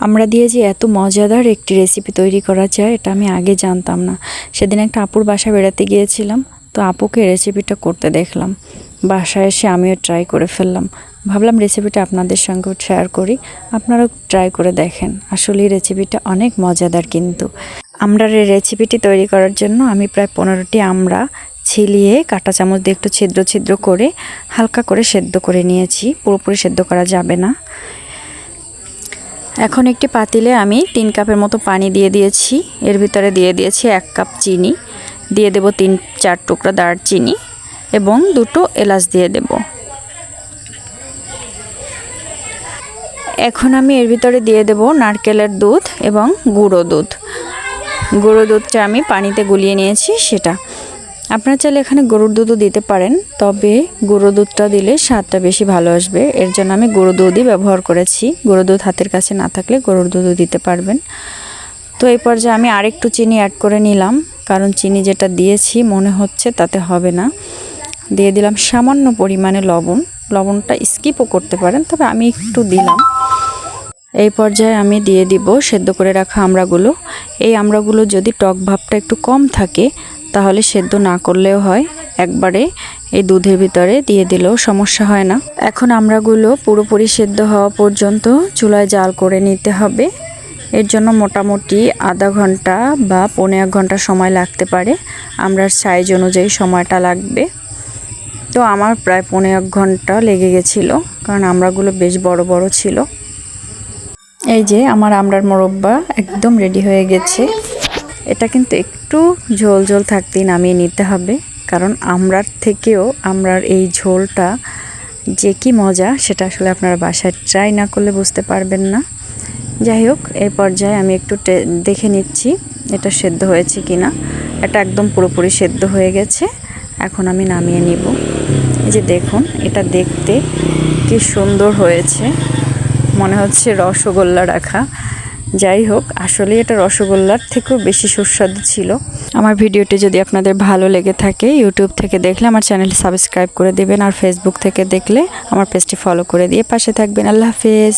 আমরা দিয়ে যে এত মজাদার একটি রেসিপি তৈরি করা যায়, এটা আমি আগে জানতাম না। সেদিন একটা আপুর বাসা বেড়াতে গিয়েছিলাম, তো আপুকে রেসিপিটা করতে দেখলাম। বাসায় এসে আমিও ট্রাই করে ফেললাম। ভাবলাম রেসিপিটা আপনাদের সঙ্গেও শেয়ার করি, আপনারাও ট্রাই করে দেখেন। আসলে এই রেসিপিটা অনেক মজাদার কিন্তু। আমরার এই রেসিপিটি তৈরি করার জন্য আমি প্রায় পনেরোটি আমরা ছিলিয়ে কাঁটা চামচ দিয়ে একটু ছিদ্র ছিদ্র করে হালকা করে সেদ্ধ করে নিয়েছি। পুরোপুরি সেদ্ধ করা যাবে না। এখন একটি পাতিলে আমি তিন কাপের মতো পানি দিয়ে দিয়েছি। এর ভিতরে দিয়ে দিয়েছি এক কাপ চিনি। দিয়ে দেব তিন, চার টুকরা দারচিনি এবং দুটো এলাচ দিয়ে দেব। এখন আমি এর ভিতরে দিয়ে দেব নারকেলের দুধ এবং গুঁড়ো দুধ। গুঁড়ো দুধটা আমি পানিতে গুলিয়ে নিয়েছি সেটা। আপনারা চাইলে এখানে গরুর দুধও দিতে পারেন, তবে গুঁড়ো দুধটা দিলে স্বাদটা বেশি ভালো আসবে। এর জন্য আমি গরুর দুধই ব্যবহার করেছি। গরুর দুধ হাতের কাছে না থাকলে গরুর দুধও দিতে পারবেন। তো এই পর্যায়ে আমি আরেকটু চিনি অ্যাড করে নিলাম, কারণ চিনি যেটা দিয়েছি মনে হচ্ছে তাতে হবে না। দিয়ে দিলাম সামান্য পরিমাণে লবণ। লবণটা স্কিপও করতে পারেন, তবে আমি একটু দিলাম। এই পর্যায়ে আমি দিয়ে দিব সেদ্ধ করে রাখা আমড়াগুলো। এই আমড়াগুলো যদি টক ভাবটা একটু কম থাকে তাহলে সেদ্ধ না করলেও হয়। একবারে এই দুধের ভিতরে দিয়ে দিলেও সমস্যা হয় না। এখন আমড়াগুলো পুরোপুরি সেদ্ধ হওয়া পর্যন্ত চুলায় জাল করে নিতে হবে। এর জন্য মোটামুটি আধা ঘণ্টা বা পৌনে এক ঘণ্টা সময় লাগতে পারে। আমরার সাইজ অনুযায়ী সময়টা লাগবে। তো আমার প্রায় পৌনে এক ঘণ্টা লেগে গেছিল, কারণ আমড়াগুলো বেশ বড় বড় ছিল। এই যে আমার আমড়ার মোরব্বা একদম রেডি হয়ে গেছে। এটা কিন্তু একটু ঝোল ঝোল থাকতেই নামিয়ে নিতে হবে। কারণ আমরার থেকেও আমরার এই ঝোলটা যে কি মজা, সেটা আসলে আপনারা বাসায় ট্রাই না করলে বুঝতে পারবেন না। যাই হোক, এই পর্যায়ে আমি একটু দেখে নিচ্ছি এটা সেদ্ধ হয়েছে কি না এটা একদম পুরোপুরি সেদ্ধ হয়ে গেছে। এখন আমি নামিয়ে নিব। যে দেখুন, এটা দেখতে কি সুন্দর হয়েছে। মনে হচ্ছে রসগোল্লা রাখা। যাই হোক, আসলে এটা রসগোল্লার থেকেও বেশি সুস্বাদু ছিল। আমার ভিডিওটি যদি আপনাদের ভালো লেগে থাকে ইউটিউব থেকে দেখলে আমার চ্যানেল সাবস্ক্রাইব করে দেবেন আর ফেসবুক থেকে দেখলে আমার পেজটি ফলো করে দিয়ে পাশে থাকবেন। আল্লাহ হাফেজ।